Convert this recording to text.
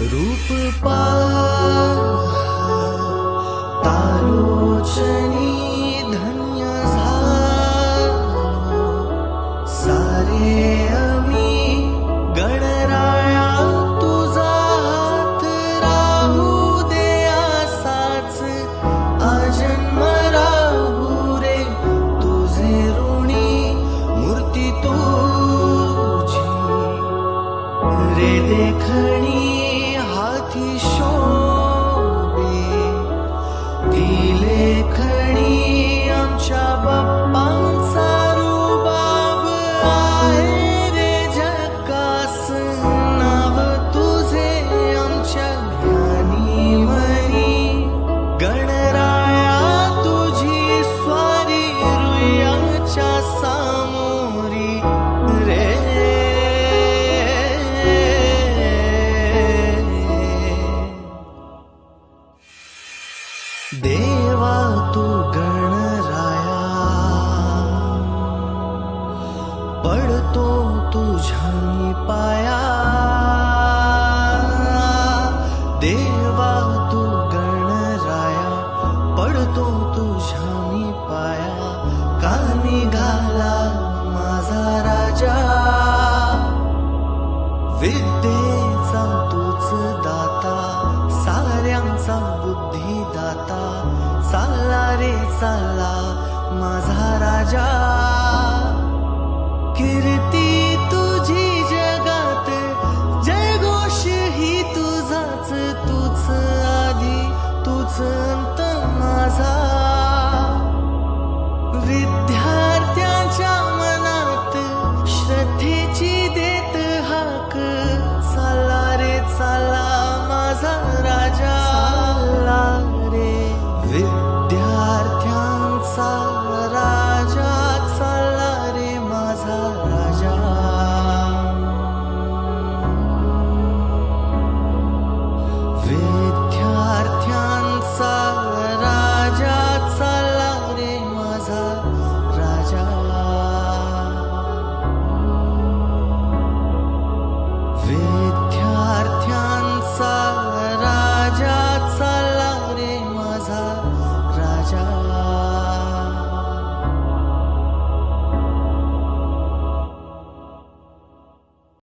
रूप तालोचनी धन्य सारे आम्ही गणराया राहू दे असाच आजन्म राहू रे तुझे ऋणी मूर्ती तुझी रे देखणी ती लेखणी आमच्या बाप्पांचा पडतो तुझ्या मी पाया. देवा तू गणराया पडतो तुझ्या मी पाया. का निघाला माझा राजा? विद्येचा तूच दाता साऱ्यांचा बुद्धी दाता चालला रे चालला माझा राजा. Get Ved